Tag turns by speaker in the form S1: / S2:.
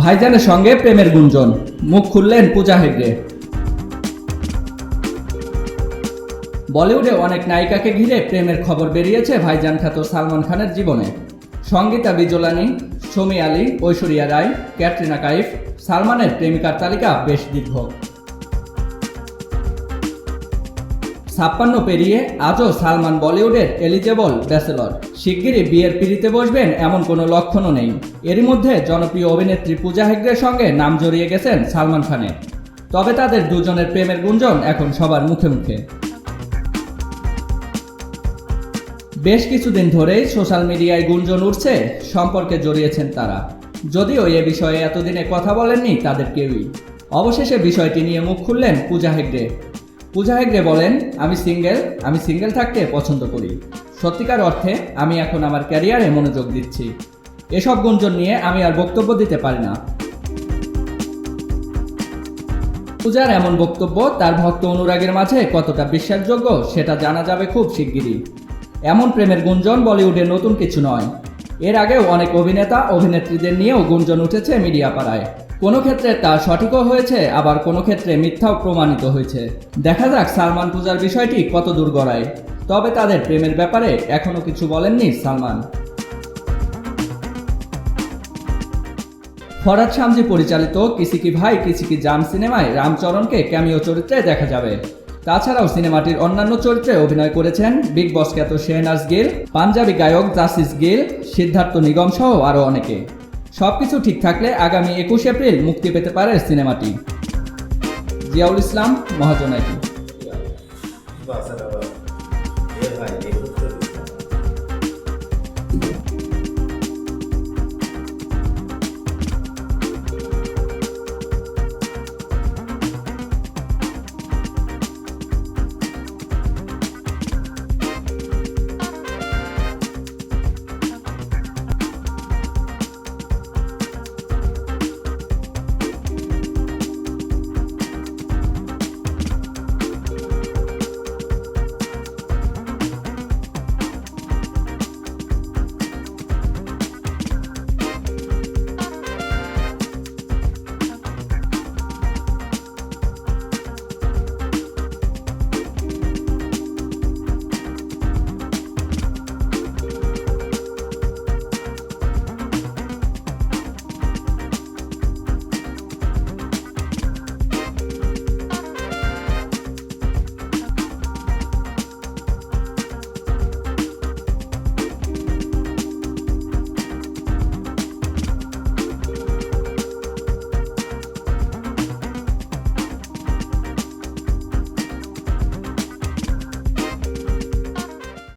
S1: ভাইজানের সঙ্গে প্রেমের গুঞ্জন। মুখ খুললেন পূজা হেগড়ে বলিউডে অনেক নায়িকাকে ঘিরে প্রেমের খবর বেরিয়েছে ভাইজান খ্যাত সালমান খানের জীবনে। সঙ্গীতা বিজলানি, সোমি আলী, ঐশ্বরিয়া রায়, ক্যাটরিনা কাইফ, সালমানের প্রেমিকার তালিকা বেশ দীর্ঘ ছাপ্পান্ন পেরিয়ে আজও সালমান বলিউডের এলিজেবল ব্যাচেলর। শিগগিরই বিয়ের পিড়িতে বসবেন এমন কোনো লক্ষণও নেই। এরই মধ্যে জনপ্রিয় অভিনেত্রী পূজা হেগড়ের সঙ্গে নাম জড়িয়ে গেছেন সালমান খানের তবে তাদের দুজনের প্রেমের গুঞ্জন এখন সবার মুখে মুখে। বেশ কিছুদিন ধরেই সোশ্যাল মিডিয়ায় গুঞ্জন উঠছে, সম্পর্কে জড়িয়েছেন তারা। যদিও এ বিষয়ে এতদিনে কথা বলেননি তাদের কেউই। অবশেষে বিষয়টি নিয়ে মুখ খুললেন পূজা হেগড়ে। পূজা হেগড়ে বলেন, আমি সিঙ্গেল আমি সিঙ্গেল থাকতে পছন্দ করি। সত্যিকার অর্থে আমি এখন আমার ক্যারিয়ারে মনোযোগ দিচ্ছি। এসব গুঞ্জন নিয়ে আমি আর বক্তব্য দিতে পারি না। পূজার এমন বক্তব্য তার ভক্ত অনুরাগের মাঝে কতটা বিশ্বাসযোগ্য সেটা জানা যাবে খুব শিগগিরই। এমন প্রেমের গুঞ্জন বলিউডে নতুন কিছু নয়। এর আগেও অনেক অভিনেতা অভিনেত্রীদের নিয়েও গুঞ্জন উঠেছে মিডিয়া পাড়ায় কোনো ক্ষেত্রে তা সঠিকও হয়েছে, আবার কোনো ক্ষেত্রে মিথ্যাও প্রমাণিত হয়েছে। দেখা যাক সালমান পূজার বিষয়টি কত দূর গড়ায়। তবে তাদের প্রেমের ব্যাপারে এখনও কিছু বলেননি সালমান। ফরাদ শামজি পরিচালিত কিসি কি ভাই কিসি কি জাম সিনেমায় রামচরণকে ক্যামিও চরিত্রে দেখা যাবে। তাছাড়াও সিনেমাটির অন্যান্য চরিত্রে অভিনয় করেছেন বিগ বস খ্যাত শেহনাজ গিল, পাঞ্জাবি গায়ক জাসিস গিল, সিদ্ধার্থ নিগম সহ আরও অনেকে। সবকিছু ঠিক থাকলে আগামী একুশ এপ্রিল মুক্তি পেতে পারে সিনেমাটি। জিয়াউল ইসলাম মহাজনাইটি
S2: বাচ্চাটা